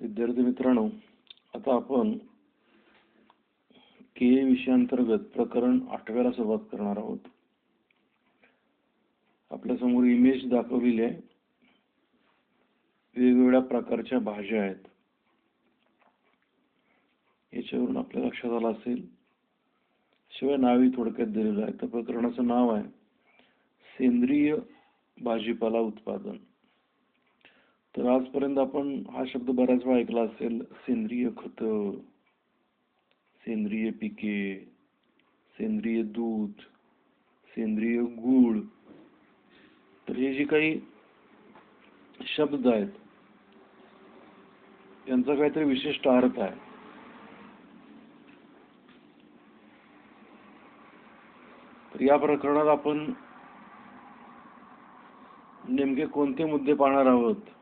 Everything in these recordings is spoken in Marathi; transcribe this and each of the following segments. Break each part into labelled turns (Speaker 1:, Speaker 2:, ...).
Speaker 1: विद्यार्थी मित्रांनो आता आपण के विषयांतर्गत प्रकरण आठव्याला सुरुवात करणार आहोत. आपल्यासमोर इमेज दाखवलेली आहे. वेगवेगळ्या प्रकारच्या भाज्या आहेत. याच्यावरून आपल्या लक्षात आलं असेल. शिवाय नावही थोडक्यात दिलेलं आहे. तर प्रकरणाचं नाव आहे सेंद्रिय भाजीपाला उत्पादन. तर आजपर्यंत आपण हा शब्द बऱ्याच वेळा ऐकला असेल सेंद्रिय खत सेंद्रिय पिके सेंद्रिय दूध सेंद्रिय गूळ. तर हे जे काही शब्द आहेत यांचा काहीतरी विशिष्ट अर्थ आहे. तर या प्रकरणात आपण नेमके कोणते मुद्दे पाहणार आहोत?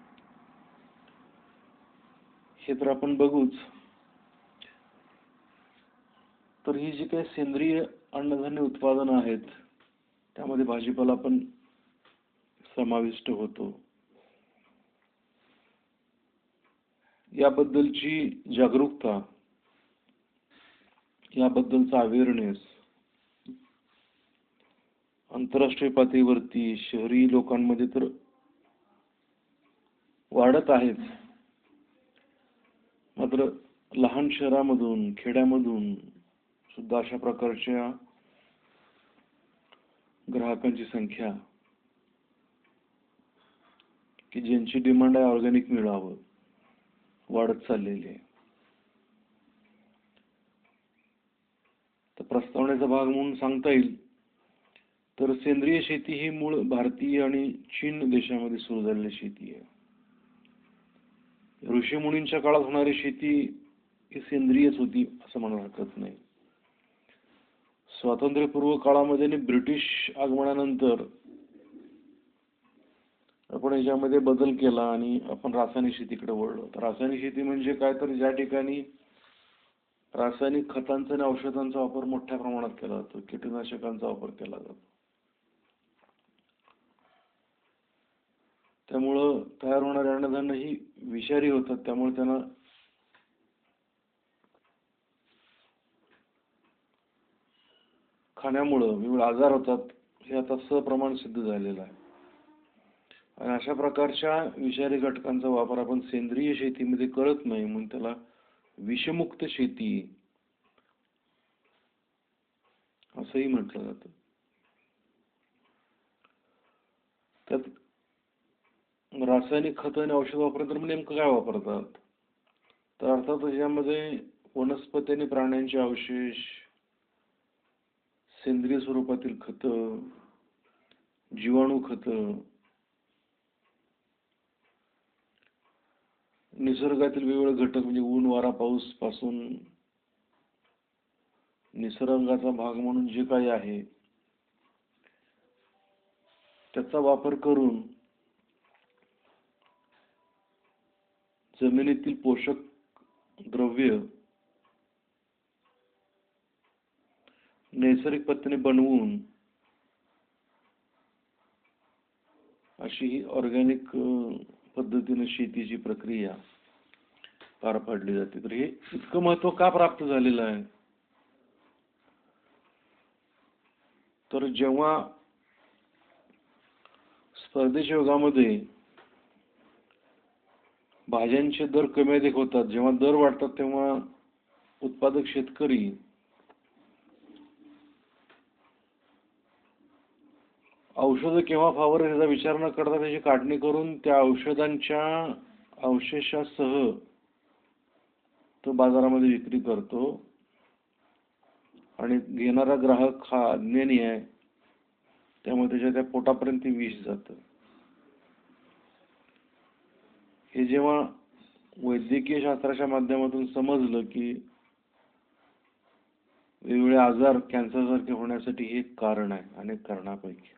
Speaker 1: हे तर आपण बघूच. तर ही जी काही सेंद्रिय अन्नधान्य उत्पादनं आहेत त्यामध्ये भाजीपाला पण समाविष्ट होतो. याबद्दलची जागरूकता याबद्दलचा अवेअरनेस आंतरराष्ट्रीय पातळीवरती शहरी लोकांमध्ये तर वाढत आहेच. मात्र लहान शहरामधून खेड्यामधून सुद्धा अशा प्रकारच्या ग्राहकांची संख्या की ज्यांची डिमांड आहे ऑर्गॅनिक मिळावं वाढत चाललेली आहे. तर प्रस्तावनेचा भाग म्हणून सांगता येईल. तर सेंद्रिय शेती ही मूळ भारतीय आणि चीन देशामध्ये सुरू झालेली शेती आहे. ऋषीमुनींच्या काळात होणारी शेती ही सेंद्रियच होती असं म्हणायला हरकत नाही. स्वातंत्र्यपूर्व काळामध्ये आणि ब्रिटिश आगमनानंतर आपण याच्यामध्ये बदल केला आणि आपण रासायनिक शेतीकडे वळलो. तर रासायनिक शेती म्हणजे काय? तर ज्या ठिकाणी रासायनिक खतांचा आणि औषधांचा वापर मोठ्या प्रमाणात केला जातो कीटकनाशकांचा वापर केला जातो. त्यामुळं तयार होणारे अन्नधान्य ही विषारी होतात त्यामुळे त्यांना खाण्यामुळं वेगवेगळे आजार होतात हे आता सप्रमाण सिद्ध झालेलं आहे. आणि अशा प्रकारच्या विषारी घटकांचा वापर आपण सेंद्रिय शेतीमध्ये करत नाही म्हणून त्याला विषमुक्त शेती असंही म्हटलं जातं. त्यात रासायनिक खत आणि औषध वापरत तर नेमकं काय वापरतात? तर अर्थात यामध्ये वनस्पती आणि प्राण्यांचे अवशेष सेंद्रिय स्वरूपातील खत जीवाणू खत निसर्गातील वेगवेगळे घटक म्हणजे ऊन वारा पाऊसपासून निसर्गाचा भाग म्हणून जे काही आहे त्याचा वापर करून जमिनीतील पोषक द्रव्य नैसर्गिक पद्धतीने बनवून अशी ही ऑर्गॅनिक पद्धतीने शेतीची प्रक्रिया पार पाडली जाते. तर हे इतकं महत्त्व का प्राप्त झालेलं आहे? तर जेव्हा स्पर्धेच्या युगामध्ये भाज्यांचे दर कमी अधिक होतात. जेव्हा दर वाढतात तेव्हा उत्पादक शेतकरी औषध केव्हा फावर याचा विचार न करता त्याची काढणी करून त्या औषधांच्या अवशेषासह तो बाजारामध्ये विक्री करतो. आणि घेणारा ग्राहक हा अज्ञानी आहे त्यामुळे त्याच्या त्या पोटापर्यंत विष जातं. हे जेव्हा वैद्यकीय शास्त्राच्या माध्यमातून समजलं की वेगवेगळे आजार कॅन्सर सारखे होण्यासाठी हे एक कारण आहे अनेक कारणापैकी.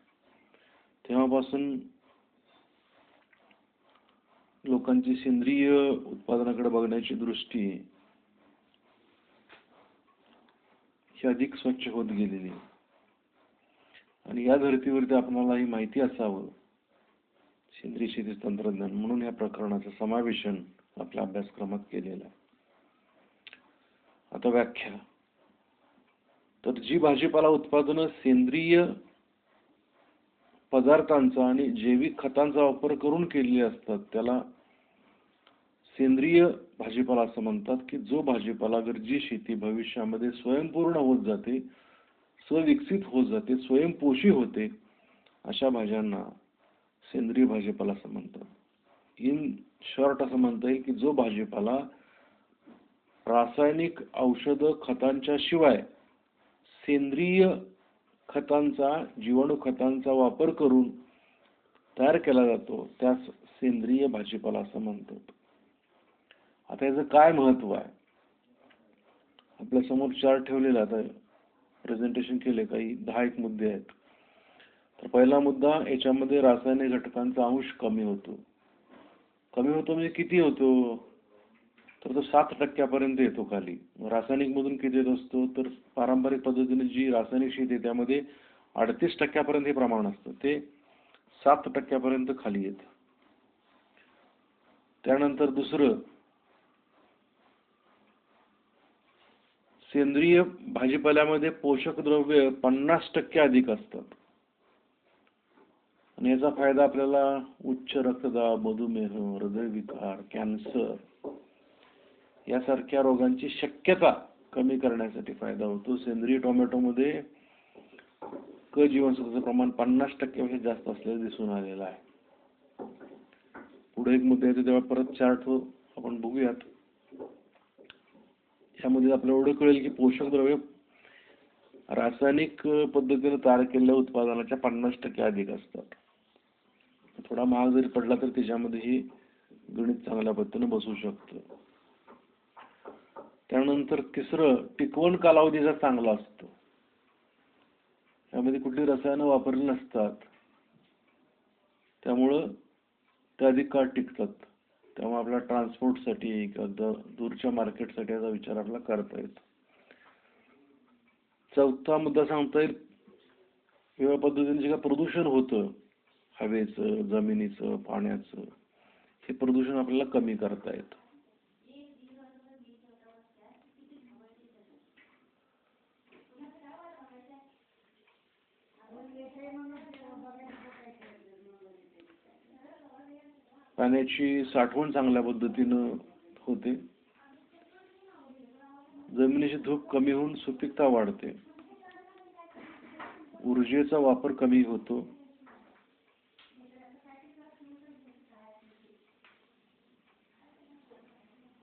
Speaker 1: तेव्हापासून लोकांची सेंद्रिय उत्पादनाकडे बघण्याची दृष्टी ही अधिक स्वच्छ होत गेलेली. आणि या धर्तीवरती आपणाला ही माहिती असावं. सेंद्रिय शेती तंत्रज्ञान म्हणून या प्रकरणाचं समावेशन आपल्या अभ्यासक्रमात केलेलं आहे. आता व्याख्या. तर जी भाजीपाला उत्पादनं सेंद्रिय पदार्थांचा आणि जैविक खतांचा वापर करून केलेली असतात त्याला सेंद्रिय भाजीपाला असं म्हणतात की जो भाजीपाला जी शेती भविष्यामध्ये स्वयंपूर्ण होत जाते स्वविकसित होत जाते स्वयंपोषी होते अशा भाज्यांना सेंद्रिय भाजीपाला असं म्हणतात. इन शॉर्ट असं म्हणता येईल की जो भाजीपाला रासायनिक औषध खतांच्या शिवाय सेंद्रिय खतांचा जीवाणू खतांचा वापर करून तयार केला जातो त्यास सेंद्रिय भाजीपाला असं म्हणतात. आता याचं काय महत्त्व आहे? आपल्यासमोर चार्ट ठेवलेला आता प्रेझेंटेशन केले काही दहा एक मुद्दे आहेत. तर पहिला मुद्दा याच्यामध्ये रासायनिक घटकांचा अंश कमी होतो. कमी होतो म्हणजे किती होतो? तर तो सात टक्क्यापर्यंत येतो खाली. रासायनिक मधून किती येत असतो? तर पारंपरिक पद्धतीने जी रासायनिक शेती त्यामध्ये अडतीस टक्क्यापर्यंत हे प्रमाण असतं. ते सात टक्क्यापर्यंत खाली येत. त्यानंतर दुसरं सेंद्रिय भाजीपाल्यामध्ये पोषक द्रव्य पन्नास टक्के अधिक असतात. आणि याचा फायदा आपल्याला उच्च रक्तदाब मधुमेह हृदयविकार कॅन्सर यासारख्या रोगांची शक्यता कमी करण्यासाठी फायदा होतो. सेंद्रिय टोमॅटोमध्ये क जीवनसत्वाचं प्रमाण पन्नास टक्क्यापेक्षा जास्त असलेलं दिसून आलेलं आहे. पुढे एक मुद्दा येतो तेव्हा परत चार्ट आपण बघूयात. यामध्ये आपल्याला एवढं कळेल की पोषक द्रव्य रासायनिक पद्धतीने तयार केलेल्या उत्पादनाच्या पन्नास टक्के अधिक असतात. थोडा महाग जरी पडला तर त्याच्यामध्येही गणित चांगल्या पद्धतीने बसू शकतं. त्यानंतर तिसरं टिकवण कालावधीचा चांगला असतो. त्यामध्ये कुठली रसायनं वापरली नसतात. त्यामुळं ते अधिक काळ टिकतात. त्यामुळे आपल्या ट्रान्सपोर्टसाठी किंवा दूरच्या मार्केटसाठी याचा विचार आपला करता येतो. चौथा मुद्दा सांगता येईल. वेगळ्या पद्धतीने जे काय प्रदूषण होतं हवेचं जमिनीचं पाण्याचं हे प्रदूषण आपल्याला कमी करता येतं. पाण्याची साठवण चांगल्या पद्धतीनं होते. जमिनीची धूप कमी होऊन सुपीकता वाढते. ऊर्जेचा वापर कमी होतो.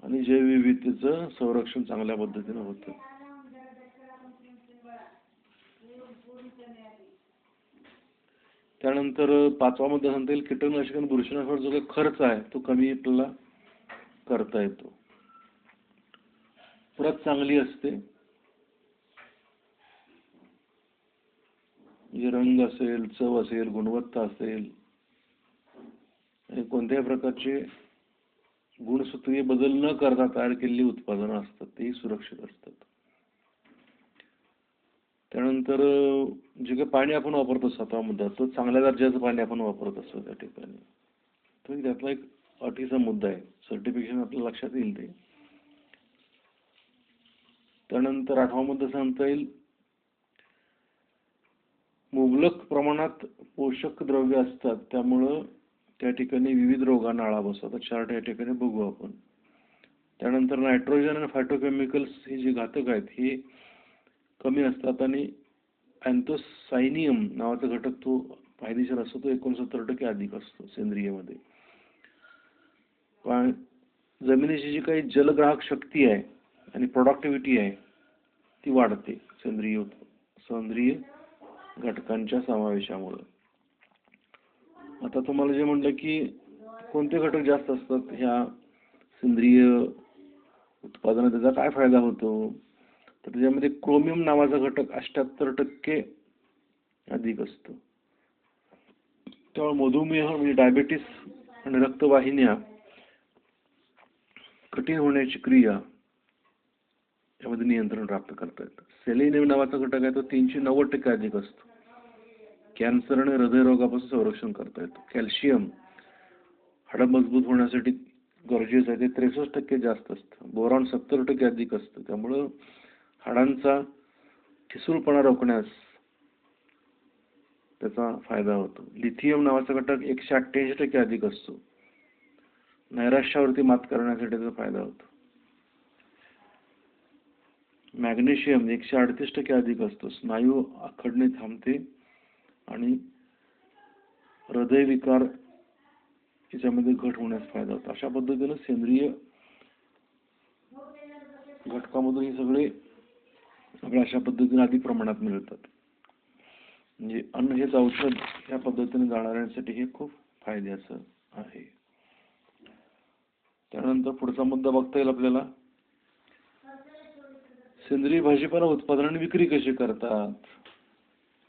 Speaker 1: आणि जैवविविधतेचं संरक्षण चांगल्या पद्धतीनं होतं. त्यानंतर पाचवा मुद्दा सांगता येईल कीटकनाशक आणि बुरशीनाशकावर जो काही खर्च आहे तो कमी आपल्याला करता येतो. प्रत चांगली असते. म्हणजे रंग असेल चव असेल गुणवत्ता असेल आणि कोणत्याही प्रकारचे गुणसूत्रीय बदल न करता तयार केलेली उत्पादनं असतात तेही सुरक्षित असतात. त्यानंतर जे काही पाणी आपण वापरतो सातवा मुद्दा तो चांगल्या दर्जाचं पाणी आपण वापरत असतो त्या ठिकाणी. तर त्यातला एक अटीचा मुद्दा आहे सर्टिफिकेशन आपल्या लक्षात येईल ते. त्यानंतर आठवा मुद्दा सांगता येईल मुबलक प्रमाणात पोषक द्रव्य असतात त्यामुळं त्या ठिकाणी विविध रोगांना आळा बसवतात चार्ट या ठिकाणी बघू आपण. त्यानंतर नायट्रोजन आणि फायटोकेमिकल्स हे जे घातक आहेत हे कमी असतात आणि अँथोसायनियम नावाचा घटक तो फायदेशीर असतो. तो एकोणसत्तर टक्के अधिक असतो सेंद्रियमध्ये. पण जमिनीची जी काही जलग्राहक शक्ती आहे आणि प्रोडक्टिव्हिटी आहे ती वाढते सेंद्रिय सेंद्रिय घटकांच्या समावेशामुळे. आता तुम्हाला जे म्हणलं की कोणते घटक जास्त असतात ह्या सेंद्रिय उत्पादनात त्याचा काय फायदा होतो? तर त्याच्यामध्ये क्रोमियम नावाचा घटक अठ्याहत्तर टक्के अधिक असतो. त्यामुळे मधुमेह म्हणजे डायबेटीस आणि रक्तवाहिन्या कठीण होण्याची क्रिया यामध्ये नियंत्रण प्राप्त करता येतं. सेलेनियम नावाचा घटक आहे तो तीनशे नव्वद टक्के अधिक असतो. कॅन्सर आणि हृदयरोगापासून संरक्षण करता येतं. कॅल्शियम हाडं मजबूत होण्यासाठी गरजेचं आहे. ते त्रेसष्ट टक्के जास्त असतं. बोरॉन सत्तर टक्के अधिक असतं. त्यामुळं हाडांचा ठिसूळपणा रोखण्यास त्याचा फायदा होतो. लिथियम नावाचा घटक एकशे अठ्ठ्याऐंशी टक्के अधिक असतो. नैराश्यावरती मात करण्यासाठी त्याचा फायदा होतो. मॅग्नेशियम एकशे अडतीस टक्के अधिक असतो. स्नायू आखडणे थांबते. आणि हृदयविकार याच्यामध्ये घट होण्यास फायदा होतो. अशा पद्धतीनं सेंद्रिय घटकामधून हे सगळे सगळे अशा पद्धतीने अधिक प्रमाणात मिळतात. म्हणजे अन्न हेच औषध या पद्धतीने जाणाऱ्यांसाठी हे खूप फायद्याचं आहे. त्यानंतर पुढचा मुद्दा बघता येईल आपल्याला. सेंद्रिय भाजीपाला उत्पादन आणि विक्री कशी करतात?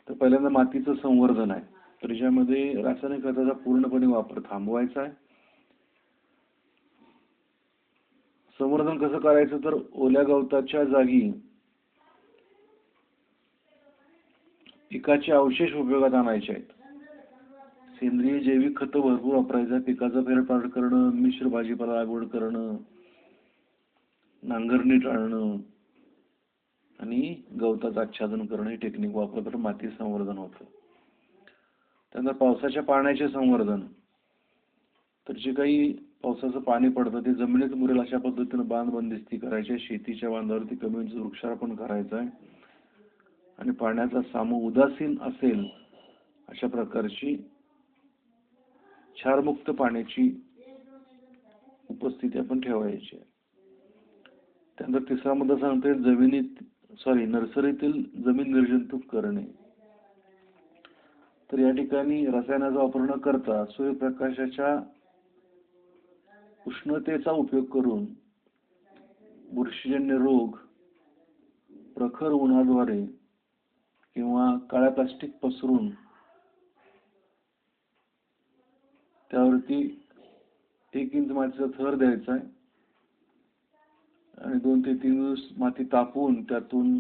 Speaker 1: तर पहिल्यांदा मातीचं संवर्धन आहे. तर याच्यामध्ये रासायनिक खताचा पूर्णपणे वापर थांबवायचा आहे. संवर्धन कसं करायचं? तर ओल्या गवताच्या जागी पिकाचे अवशेष उपयोगात आणायचे आहेत. सेंद्रिय जैविक खतं भरपूर वापरायचं पिकाचं फेरफार करणं मिश्र भाजीपाला लागवड करणं नांगरणी टाळणं आणि गवताचं आच्छादन करणं हे टेक्निक वापरलं तर माती संवर्धन होतं. त्यानंतर पावसाच्या पाण्याचे संवर्धन. तर जे काही पावसाचं पाणी पडतं ते जमिनीत मुरेल अशा पद्धतीनं बांध बंदिस्ती करायची शेतीच्या बांधावरती कमी उंच वृक्षारोपण करायचं आहे. आणि पाण्याचा सामू उदासीन असेल अशा प्रकारची क्षारमुक्त पाण्याची उपस्थिती आपण ठेवायची आहे. त्यानंतर तिसरा मुद्दा सांगतोय जमिनीत सॉरी नर्सरीतील जमीन निर्जंतुक करणे. तर या ठिकाणी रसायनाचा वापर न करता सूर्यप्रकाशाच्या उष्णतेचा उपयोग करून बुरशीजन्य रोग प्रखर उन्हाद्वारे किंवा काळ्या प्लास्टिक पसरून त्यावरती एक इंच मातीचा थर द्यायचा आहे. आणि दोन ते तीन दिवस माती तापवून त्यातून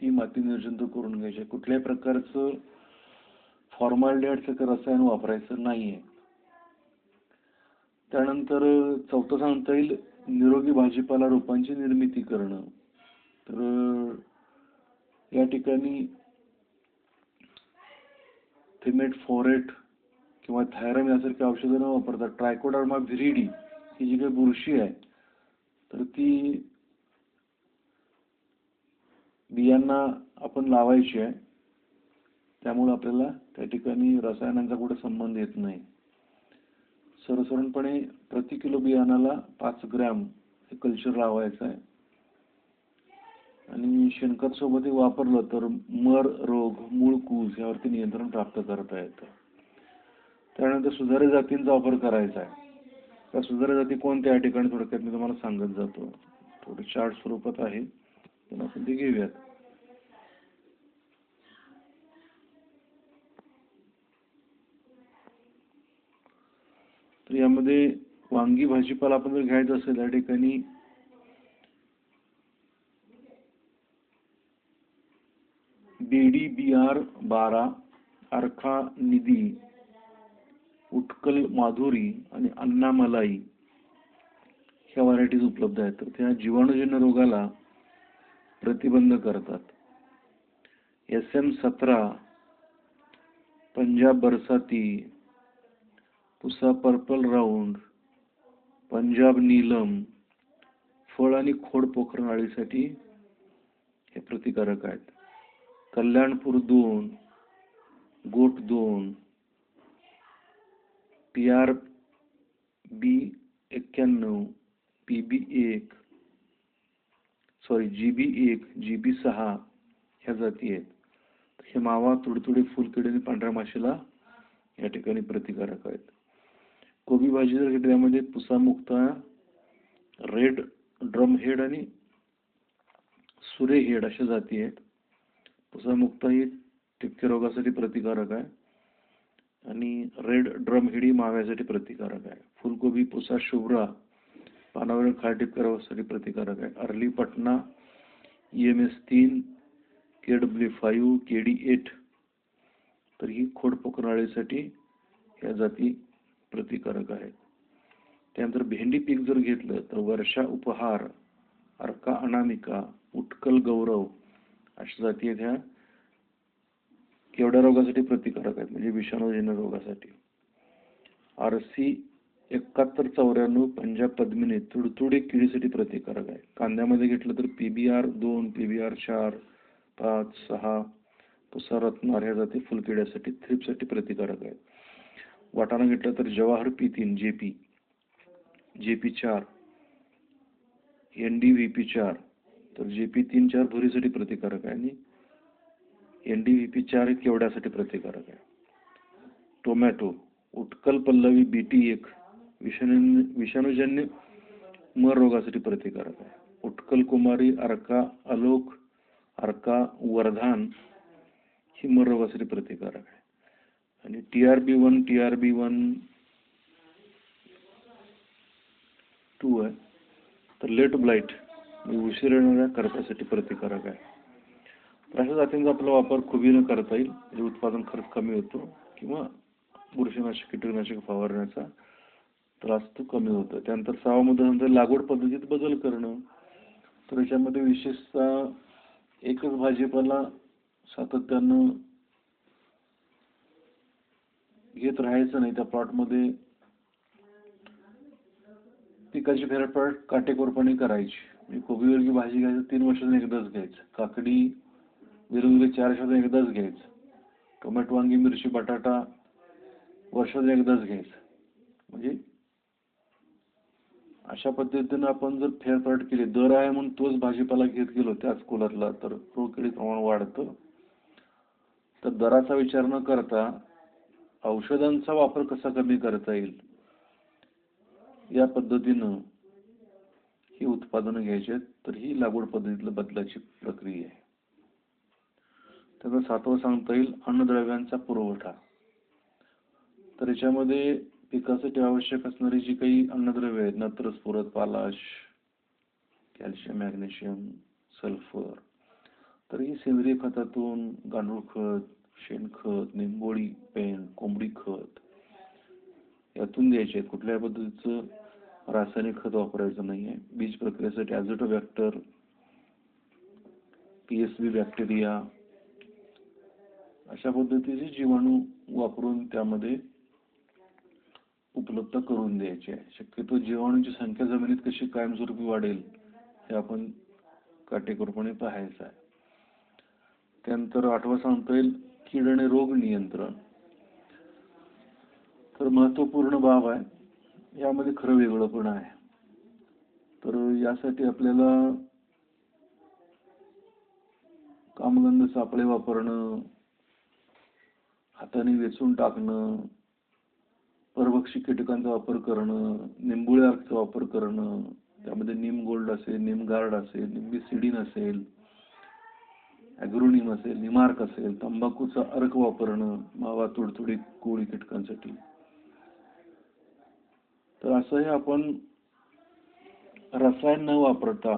Speaker 1: ती माती निर्जंतुक करून घ्यायची. कुठल्याही प्रकारचं फॉर्मालिडेहाइडसारखं रसायन वापरायचं नाहीये. त्यानंतर चौथं सांगता येईल निरोगी भाजीपाला रोपांची निर्मिती करणं. तर या ठिकाणी थिमेट फोरेट किंवा थायरम यासारखी औषधं न वापरता ट्रायकोडर्मा व्हिरिडी ही जी काही बुरशी आहे तर ती बियांना आपण लावायची आहे. त्यामुळे आपल्याला त्या ठिकाणी रसायनांचा कुठे संबंध येत नाही. सर्वसाधारणपणे प्रति किलो बियाणाला पाच ग्रॅम हे कल्चर लावायचं आहे. आणि शेणखत सोबत वापरलं तर मर रोग मूळ कूज यावरती नियंत्रण प्राप्त करता येतं. त्यानंतर सुधारित जातींचा वापर करायचा आहे. त्या सुधारित जाती कोणत्या ठिकाणी थोडक्यात मी तुम्हाला सांगत जातो. थोडं चार्ट स्वरूपात आहे. तर आपण ते घेऊयात. तर यामध्ये वांगी भाजीपाला आपण जर घ्यायचं असेल या ठिकाणी बीडी बी आर बारा अर्खा निधी उत्कल माधुरी आणि अन्ना मलाई ह्या व्हरायटीज उपलब्ध आहेत. तर त्या जीवाणूजन्य रोगाला प्रतिबंध करतात. एस एम सतरा पंजाब बरसाती पुसा पर्पल राऊंड पंजाब नीलम फळ आणि खोड पोखर अळीसाठी हे प्रतिकारक आहेत. कल्याणपूर दोन गोट दोन पी आर बी एक्क्याण्णव पी बी एक सॉरी जी बी एक जी बी सहा ह्या जाती आहेत. हे मावा तुडतुडे फुलकिडे आणि पांढऱ्या माशीला या ठिकाणी प्रतिकारक आहेत. कोबी भाजी जर घेतली त्यामध्ये पुसामुक्ता रेड ड्रम हेड आणि सुरे हेड अशा जाती आहेत. पुसामुक्ता ही टिपके रोगासाठी प्रतिकारक आहे. आणि रेड ड्रम हिडी ही माव्यासाठी प्रतिकारक आहे. फुलकोबी पुसा शुभ्रा पानावरील खारटिपके करावासाठी प्रतिकारक आहे. Early Patna E M S तीन K W five K D eight तर ही खोड पोकराळीसाठी ह्या जाती प्रतिकारक आहेत. त्यानंतर भेंडी पीक जर घेतलं तर वर्षा उपहार अर्का अनामिका उटकल गौरव अशा जाती आहेत ह्या. केवढ्या रोगासाठी प्रतिकारक आहेत? म्हणजे विषाणूजन्य रोगासाठी. आरसी एकाहत्तर चौऱ्याण्णव पंजाब पद्मिनी तुडतुडे किडीसाठी प्रतिकारक आहे. कांद्यामध्ये घेतलं तर पीबीआर दोन पीबीआर चार पाच सहा पुसा रत्नार ह्या जाती फुलकिड्यासाठी थ्रिपसाठी प्रतिकारक आहेत. वाटाणा घेतलं तर जवाहर पी तीन जे पी जे पी चार एन डी व्ही पी चार तर जे पी तीन चार भुरीसाठी प्रतिकारक आहे. आणि एन डी व्ही पी चार एक केवड्यासाठी प्रतिकारक आहे? Tomato Utkal Pallavi B T एक विषाणू विषाणूजन्य मर रोगासाठी प्रतिकारक आहे. उत्कल कुमारी अर्का अलोक अर्का वर्धान ही मर रोगासाठी प्रतिकारक आहे. आणि T R B one T R B one two आहे. तर लेट ब्लाईट उशीर येणाऱ्या करपासाठी प्रतिकारक आहे. अशा जातींचा आपला वापर खुबीनं करता येईल. म्हणजे उत्पादन खर्च कमी होतो किंवा बुरशीनाशक कीटकनाशक फवारण्याचा त्रास तो कमी होतो. त्यानंतर सहा मुदतीनंतर लागवड पद्धतीत बदल करणं तर याच्यामध्ये विशेषतः एकच भाजीपाला सातत्यानं घेत राहायचं नाही. त्या प्लॉटमध्ये पिकाची फेरफार काटेकोरपणे करायची. म्हणजे कोबीवरची भाजी घ्यायचं तीन वर्षातून एकदाच घ्यायचं. काकडी वेरुंगरे चार वर्षातून एकदाच घ्यायचं. टोमॅटो वांगी मिरची बटाटा वर्षातून एकदाच घ्यायचं. म्हणजे अशा पद्धतीनं आपण जर फेरफार केली दर आहे म्हणून तोच भाजीपाला घेत गेलो त्याच कुलातला तर रोगकिडी प्रमाण वाढतं. तर दराचा विचार न करता औषधांचा वापर कसा कमी करता येईल या पद्धतीनं ही उत्पादनं घ्यायची आहेत. तर ही लागवड पद्धतीतलं बदलाची प्रक्रिया आहे. त्याचा सातवं सांगता येईल अन्नद्रव्यांचा पुरवठा. तर याच्यामध्ये पिकासाठी आवश्यक असणारी जी काही अन्नद्रव्य आहेत नत्र स्फुरत पालाश कॅल्शियम मॅग्नेशियम सल्फर तर ही सेंद्रिय खतातून गांडूळ खत शेणखत निंबोळी पेंड कोंबडी खत यातून द्यायचे आहेत. कुठल्याही पद्धतीचं रासायनिक खत वापरायचं नाही आहे. बीज प्रक्रियेसाठी azotobacter P S B bacteria अशा पद्धतीचे जीवाणू वापरून त्यामध्ये उपलब्ध करून द्यायचे. आहे शक्यतो जीवाणूंची संख्या जमिनीत कशी कायमस्वरूपी वाढेल हे आपण काटेकोरपणे पाहायचं आहे. त्यानंतर आठवा सांगता येईल कीड आणि रोग नियंत्रण. तर महत्त्वपूर्ण बाब आहे यामध्ये खरं वेगळं पण आहे. तर यासाठी आपल्याला कामगंध सापळे वापरणं हाताने वेचून टाकणं परभक्षी कीटकांचा वापर करणं निंबुळ्या अर्कचा वापर करणं त्यामध्ये निम गोल्ड असेल निम गार्ड असेल निंबी सिडीन असेल ॲग्रोनिम असेल निमार्क असेल तंबाखूचा अर्क वापरणं मावा तुडतुडी कोळी कीटकांसाठी. तर असंही आपण रसायन न वापरता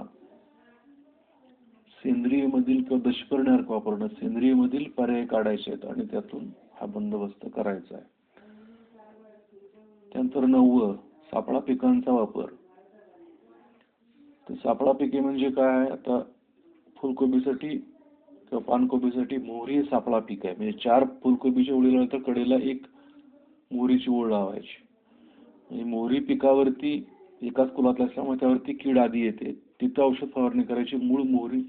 Speaker 1: सेंद्रिय मधील किंवा दशपर्णी अर्क वापरणं सेंद्रिय मधील पर्याय काढायचे आहेत आणि त्यातून हा बंदोबस्त करायचा आहे. त्यानंतर नववं सापळा पिकांचा वापर. तर सापळा पिके म्हणजे काय? आता फुलकोबीसाठी किंवा पानकोबीसाठी मोहरी सापळा पीक आहे. म्हणजे चार फुलकोबीच्या ओळीला तर कडेला एक मोहरीची ओळ लावायची. म्हणजे मोहरी पिकावरती एकाच कुलातल्या असल्यामुळे त्यावरती कीड आधी येते. तिथं औषध फवारणी करायची. मूळ मोहरी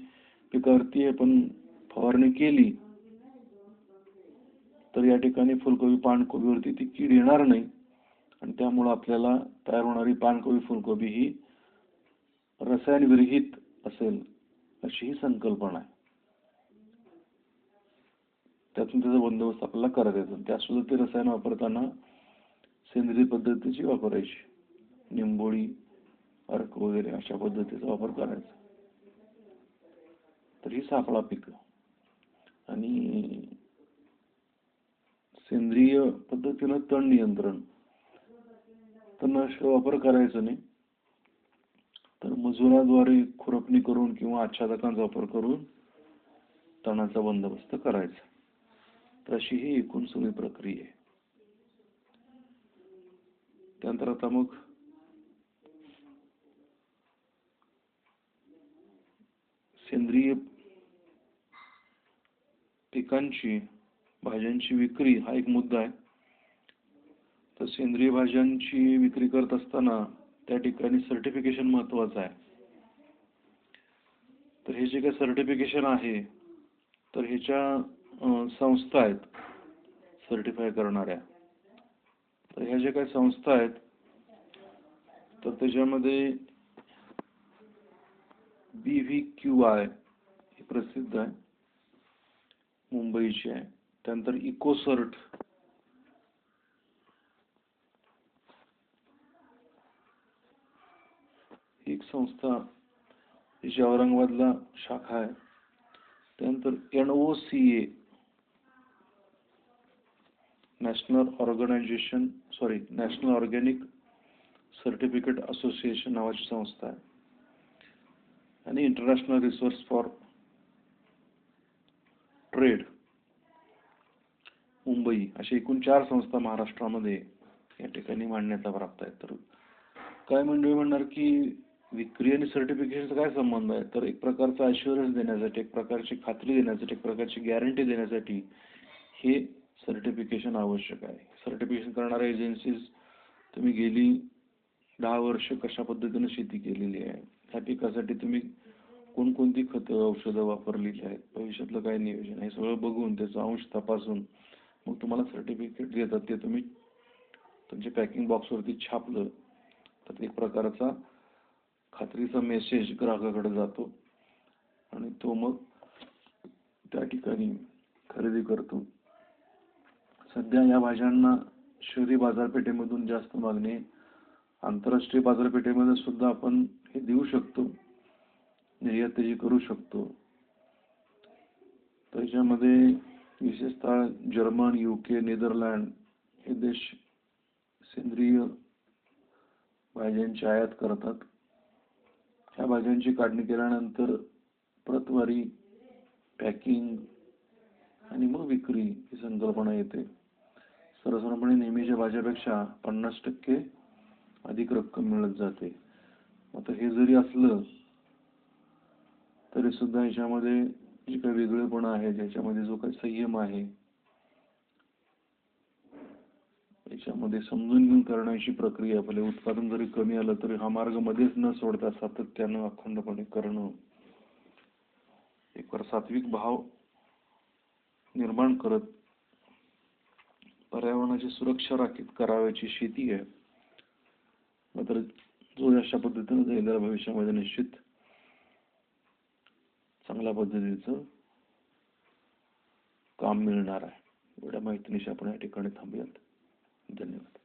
Speaker 1: पिकावरती आपण फवारणी केली तर या ठिकाणी फुलकोबी पानकोबीवरती ती कीड येणार नाही. आणि त्यामुळं आपल्याला तयार होणारी पानकोबी फुलकोबी ही रसायन विरहित असेल अशी ही संकल्पना आहे. त्यातून त्याचा बंदोबस्त आपल्याला करता येतो. त्यासुद्धा ते रसायन वापरताना सेंद्रिय पद्धतीची वापरायची. निंबोळी अर्क वगैरे अशा पद्धतीचा वापर करायचा. तर ही सापळा पिकं. आणि सेंद्रिय पद्धतीनं तण नियंत्रण. तणनाशक वापर करायचा नाही. तर मजुराद्वारे खुरपणी करून किंवा आच्छादकांचा वापर करून तणाचा बंदोबस्त करायचा. तर अशी ही एकूण सगळी प्रक्रिया आहे. त्यानंतर आता मग सेंद्रिय पिकांची भाज्यांची विक्री हा एक मुद्दा आहे. तर सेंद्रिय भाज्यांची विक्री करत असताना त्या ठिकाणी सर्टिफिकेशन महत्वाचं आहे. तर हे जे काही सर्टिफिकेशन आहे तर ह्याच्या संस्था आहेत सर्टिफाय करणाऱ्या. तर ह्या ज्या काही संस्था आहेत तर त्याच्यामध्ये बी व्ही क्यू आय ही प्रसिद्ध आहे. मुंबईची आहे. त्यानंतर इकोसर्ट. ही एक संस्था जी औरंगाबादला शाखा आहे. त्यानंतर N O C A national organization sorry national organic certificate association नावाची संस्था आहे. आणि international resource for trade. Mumbai अशा एकूण चार संस्था महाराष्ट्रामध्ये या ठिकाणी मान्यता प्राप्त आहे तर काय मंडळी म्हणणार की विक्री आणि सर्टिफिकेशनचा काय संबंध आहे? तर एक प्रकारचा अश्युरन्स देण्यासाठी एक प्रकारची खात्री देण्यासाठी एक प्रकारची गॅरंटी देण्यासाठी हे सर्टिफिकेशन आवश्यक आहे. सर्टिफिकेशन करणाऱ्या एजन्सीज तुम्ही गेली दहा वर्ष कशा पद्धतीने शेती केलेली आहे? त्या पिकासाठी तुम्ही कोणकोणती खतं औषधं वापरलेली आहेत? भविष्यातलं काय नियोजन हे सगळं बघून त्याचा अंश तपासून मग तुम्हाला सर्टिफिकेट देतात ते तुम्ही तुमच्या पॅकिंग बॉक्सवरती छापलं तर एक प्रकारचा खात्रीचा मेसेज ग्राहकाकडे जातो आणि तो मग त्या ठिकाणी खरेदी करतो सध्या या भाज्यांना शहरी बाजारपेठेमधून जास्त मागणी आहे. आंतरराष्ट्रीय बाजारपेठेमध्ये सुद्धा आपण हे देऊ शकतो निर्यात त्याची करू शकतो त्याच्यामध्ये विशेषतः जर्मन युके नेदरलँड हे देश सेंद्रिय भाज्यांची आयात करतात. ह्या भाज्यांची काढणी केल्यानंतर प्रतवारी पॅकिंग आणि मग विक्री ही संकल्पना येते. सर्वसाधारणपणे नेहमीच्या भाज्यापेक्षा पन्नास टक्के अधिक रक्कम मिळत जाते. आता हे जरी असलं तरी सुद्धा ह्याच्यामध्ये जे काही वेगळेपणा आहे ज्याच्यामध्ये जो काही संयम आहे याच्यामध्ये समजून घेऊन करण्याची प्रक्रिया आपले उत्पादन जरी कमी आलं तरी हा मार्ग मध्येच न सोडता सातत्यानं अखंडपणे करणं. एक सात्विक भाव निर्माण करत पर्यावरणाची सुरक्षा राखीत करावयाची शेती आहे. मात्र जो अशा पद्धतीने जाईल भविष्यामध्ये निश्चित चांगल्या पद्धतीचं काम मिळणार आहे. एवढ्या माहितीनिशी आपण या ठिकाणी थांबूयात. धन्यवाद.